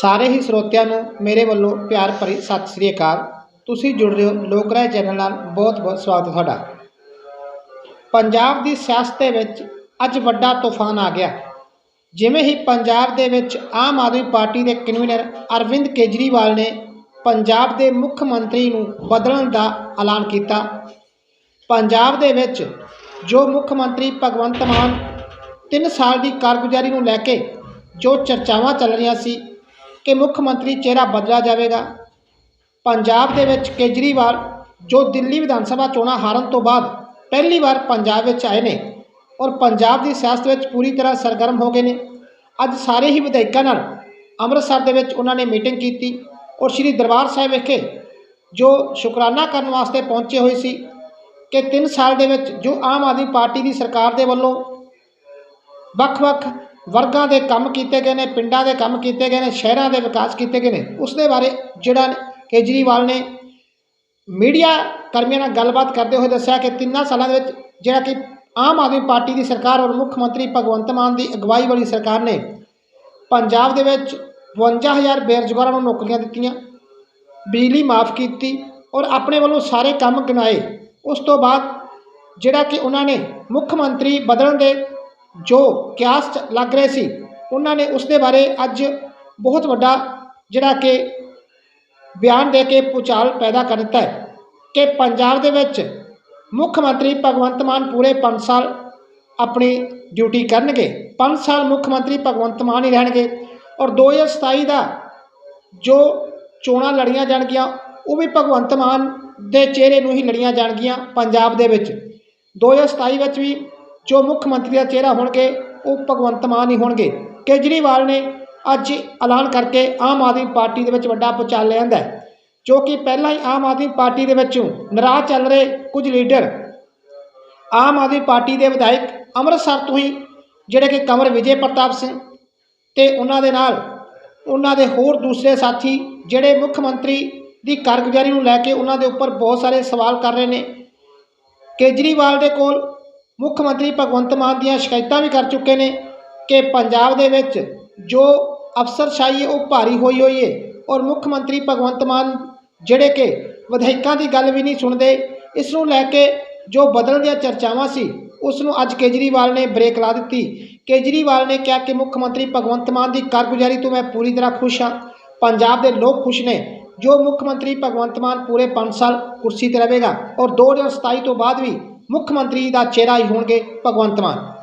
ਸਾਰੇ ਹੀ ਸਰੋਤਿਆਂ ਨੂੰ ਮੇਰੇ ਵੱਲੋਂ ਪਿਆਰ ਭਰੀ ਸਤਿ ਸ੍ਰੀ ਅਕਾਲ। ਤੁਸੀਂ ਜੁੜ ਰਹੇ ਹੋ ਲੋਕ ਰਾਏ ਚੈਨਲ ਨਾਲ ਬਹੁਤ ਬਹੁਤ ਸਵਾਗਤ ਤੁਹਾਡਾ। ਪੰਜਾਬ ਦੀ ਸਿਆਸਤ ਦੇ ਵਿੱਚ ਅੱਜ ਵੱਡਾ ਤੂਫਾਨ ਆ ਗਿਆ। ਜਿਵੇਂ ਹੀ ਪੰਜਾਬ ਦੇ ਵਿੱਚ ਆਮ ਆਦਮੀ ਪਾਰਟੀ ਦੇ ਕਨਵੀਨਰ ਅਰਵਿੰਦ ਕੇਜਰੀਵਾਲ ਨੇ ਪੰਜਾਬ ਦੇ ਮੁੱਖ ਮੰਤਰੀ ਨੂੰ ਬਦਲਣ ਦਾ ਐਲਾਨ ਕੀਤਾ, ਪੰਜਾਬ ਦੇ ਵਿੱਚ ਜੋ ਮੁੱਖ ਮੰਤਰੀ ਭਗਵੰਤ ਮਾਨ 3 ਸਾਲ ਦੀ ਕਾਰਗੁਜ਼ਾਰੀ ਨੂੰ ਲੈ ਕੇ ਜੋ ਚਰਚਾਵਾਂ ਚੱਲ ਰਹੀਆਂ ਸੀ ਕਿ ਮੁੱਖ ਮੰਤਰੀ ਚਿਹਰਾ ਬਦਲਾ ਜਾਵੇਗਾ। ਪੰਜਾਬ ਦੇ ਵਿੱਚ ਕੇਜਰੀਵਾਲ, ਜੋ ਦਿੱਲੀ ਵਿਧਾਨ ਸਭਾ ਚੋਣਾਂ ਹਾਰਨ ਤੋਂ ਬਾਅਦ ਪਹਿਲੀ ਵਾਰ ਪੰਜਾਬ ਵਿੱਚ ਆਏ ਨੇ ਔਰ ਪੰਜਾਬ ਦੀ ਸਿਆਸਤ ਵਿੱਚ ਪੂਰੀ ਤਰ੍ਹਾਂ ਸਰਗਰਮ ਹੋ ਗਏ ਨੇ। ਅੱਜ ਸਾਰੇ ਹੀ ਵਿਧਾਇਕਾਂ ਨਾਲ ਅੰਮ੍ਰਿਤਸਰ ਦੇ ਵਿੱਚ ਉਹਨਾਂ ਨੇ ਮੀਟਿੰਗ ਕੀਤੀ ਔਰ ਸ੍ਰੀ ਦਰਬਾਰ ਸਾਹਿਬ ਵਿਖੇ ਜੋ ਸ਼ੁਕਰਾਨਾ ਕਰਨ ਵਾਸਤੇ ਪਹੁੰਚੇ ਹੋਏ ਸੀ ਕਿ 3 ਸਾਲ ਦੇ ਵਿੱਚ ਜੋ ਆਮ ਆਦਮੀ ਪਾਰਟੀ ਦੀ ਸਰਕਾਰ ਦੇ ਵੱਲੋਂ ਵੱਖ-ਵੱਖ ਵਰਗਾਂ ਦੇ ਕੰਮ ਕੀਤੇ ਗਏ ਨੇ, ਪਿੰਡਾਂ ਦੇ ਕੰਮ ਕੀਤੇ ਗਏ ਨੇ, ਸ਼ਹਿਰਾਂ ਦੇ ਵਿਕਾਸ ਕੀਤੇ ਗਏ ਨੇ ਉਸ ਦੇ ਬਾਰੇ ਜਿਹੜਾ ਕੇਜਰੀਵਾਲ ਨੇ ਮੀਡੀਆ ਕਰਮੀਆਂ ਨਾਲ ਗੱਲਬਾਤ ਕਰਦੇ ਹੋਏ ਦੱਸਿਆ ਕਿ ਤਿੰਨਾਂ ਸਾਲਾਂ ਦੇ ਵਿੱਚ ਜਿਹੜਾ ਕਿ ਆਮ ਆਦਮੀ ਪਾਰਟੀ ਦੀ ਸਰਕਾਰ ਔਰ ਮੁੱਖ ਮੰਤਰੀ ਭਗਵੰਤ ਮਾਨ ਦੀ ਅਗਵਾਈ ਵਾਲੀ ਸਰਕਾਰ ਨੇ ਪੰਜਾਬ ਦੇ ਵਿੱਚ 52000 ਬੇਰੁਜ਼ਗਾਰਾਂ ਨੂੰ ਨੌਕਰੀਆਂ ਦਿੱਤੀਆਂ, ਬਿਜਲੀ ਮਾਫ ਕੀਤੀ ਔਰ ਆਪਣੇ ਵੱਲੋਂ ਸਾਰੇ ਕੰਮ ਗਿਣਾਏ। ਉਸ ਤੋਂ ਬਾਅਦ ਜਿਹੜਾ ਕਿ ਉਹਨਾਂ ਨੇ ਮੁੱਖ ਮੰਤਰੀ ਬਦਲਣ ਦੇ ਜੋ ਕਿਆਸ ਲੱਗ ਰਹੇ ਸੀ, ਉਹਨਾਂ ਨੇ ਉਸ ਦੇ ਬਾਰੇ ਅੱਜ ਬਹੁਤ ਵੱਡਾ ਜਿਹੜਾ ਕਿ ਬਿਆਨ ਦੇ ਕੇ ਪੁਚਾਲ ਪੈਦਾ ਕਰ ਦਿੱਤਾ ਹੈ ਕਿ ਪੰਜਾਬ ਦੇ ਵਿੱਚ ਮੁੱਖ ਮੰਤਰੀ ਭਗਵੰਤ ਮਾਨ ਪੂਰੇ 5 ਸਾਲ ਆਪਣੀ ਡਿਊਟੀ ਕਰਨਗੇ। 5 ਸਾਲ ਮੁੱਖ ਮੰਤਰੀ ਭਗਵੰਤ ਮਾਨ ਹੀ ਰਹਿਣਗੇ ਔਰ 2027 ਦਾ ਜੋ ਚੋਣਾਂ ਲੜੀਆਂ ਜਾਣਗੀਆਂ, ਉਹ ਵੀ ਭਗਵੰਤ ਮਾਨ ਦੇ ਚਿਹਰੇ ਨੂੰ ਹੀ ਲੜੀਆਂ ਜਾਣਗੀਆਂ ਪੰਜਾਬ ਦੇ ਵਿੱਚ। 2027 ਵਿੱਚ ਵੀ ਜੋ ਮੁੱਖ ਮੰਤਰੀ ਦਾ ਚਿਹਰਾ ਹੋਣਗੇ, ਉਹ ਭਗਵੰਤ ਮਾਨ ਹੀ ਹੋਣਗੇ। ਕੇਜਰੀਵਾਲ ਨੇ ਅੱਜ ਐਲਾਨ ਕਰਕੇ ਆਮ ਆਦਮੀ ਪਾਰਟੀ ਦੇ ਵਿੱਚ ਵੱਡਾ ਪੁਚਾਲ ਲਿਆਂਦਾ ਜੋ ਕਿ ਪਹਿਲਾਂ ਹੀ ਆਮ ਆਦਮੀ ਪਾਰਟੀ ਦੇ ਵਿੱਚੋਂ ਨਾਰਾਜ਼ ਚੱਲ ਰਹੇ ਕੁਝ ਲੀਡਰ। ਆਮ ਆਦਮੀ ਪਾਰਟੀ ਦੇ ਵਿਧਾਇਕ ਅੰਮ੍ਰਿਤਸਰ ਤੋਂ ਹੀ, ਜਿਹੜੇ ਕਿ ਕੰਵਰ ਵਿਜੇ ਪ੍ਰਤਾਪ ਸਿੰਘ ਤੇ ਉਹਨਾਂ ਦੇ ਨਾਲ ਉਹਨਾਂ ਦੇ ਹੋਰ ਦੂਸਰੇ ਸਾਥੀ, ਜਿਹੜੇ ਮੁੱਖ ਮੰਤਰੀ ਦੀ ਕਾਰਗੁਜ਼ਾਰੀ ਨੂੰ ਲੈ ਕੇ ਉਹਨਾਂ ਦੇ ਉੱਪਰ ਬਹੁਤ ਸਾਰੇ ਸਵਾਲ ਕਰ ਰਹੇ ਨੇ। ਕੇਜਰੀਵਾਲ ਦੇ ਕੋਲ ਮੁੱਖ ਮੰਤਰੀ ਭਗਵੰਤ ਮਾਨ ਦੀਆਂ ਸ਼ਿਕਾਇਤਾਂ ਵੀ ਕਰ ਚੁੱਕੇ ਨੇ ਕਿ ਪੰਜਾਬ ਦੇ ਵਿੱਚ ਜੋ ਅਫਸਰਸ਼ਾਹੀ ਹੈ, ਉਹ ਭਾਰੀ ਹੋਈ ਹੋਈ ਹੈ ਔਰ ਮੁੱਖ ਮੰਤਰੀ ਭਗਵੰਤ ਮਾਨ ਜਿਹੜੇ ਕਿ ਵਿਧਾਇਕਾਂ ਦੀ ਗੱਲ ਵੀ ਨਹੀਂ ਸੁਣਦੇ, ਇਸ ਨੂੰ ਲੈ ਕੇ ਜੋ ਬਦਲਣ ਦੀਆਂ ਚਰਚਾਵਾਂ ਸੀ, ਉਸ ਨੂੰ ਅੱਜ ਕੇਜਰੀਵਾਲ ਨੇ ਬ੍ਰੇਕ ਲਾ ਦਿੱਤੀ। ਕੇਜਰੀਵਾਲ ਨੇ ਕਿਹਾ ਕਿ ਮੁੱਖ ਮੰਤਰੀ ਭਗਵੰਤ ਮਾਨ ਦੀ ਕਾਰਗੁਜ਼ਾਰੀ ਤੋਂ ਮੈਂ ਪੂਰੀ ਤਰ੍ਹਾਂ ਖੁਸ਼ ਹਾਂ। ਪੰਜਾਬ ਦੇ ਲੋਕ ਖੁਸ਼ ਨੇ। ਜੋ ਮੁੱਖ ਮੰਤਰੀ ਭਗਵੰਤ ਮਾਨ ਪੂਰੇ 5 ਸਾਲ ਕੁਰਸੀ ਤੇ ਰਹੇਗਾ ਔਰ 2027 ਤੋਂ ਬਾਅਦ ਵੀ ਮੁੱਖ ਮੰਤਰੀ ਦਾ ਚਿਹਰਾ ਹੀ ਹੋਣਗੇ ਭਗਵੰਤ ਮਾਨ।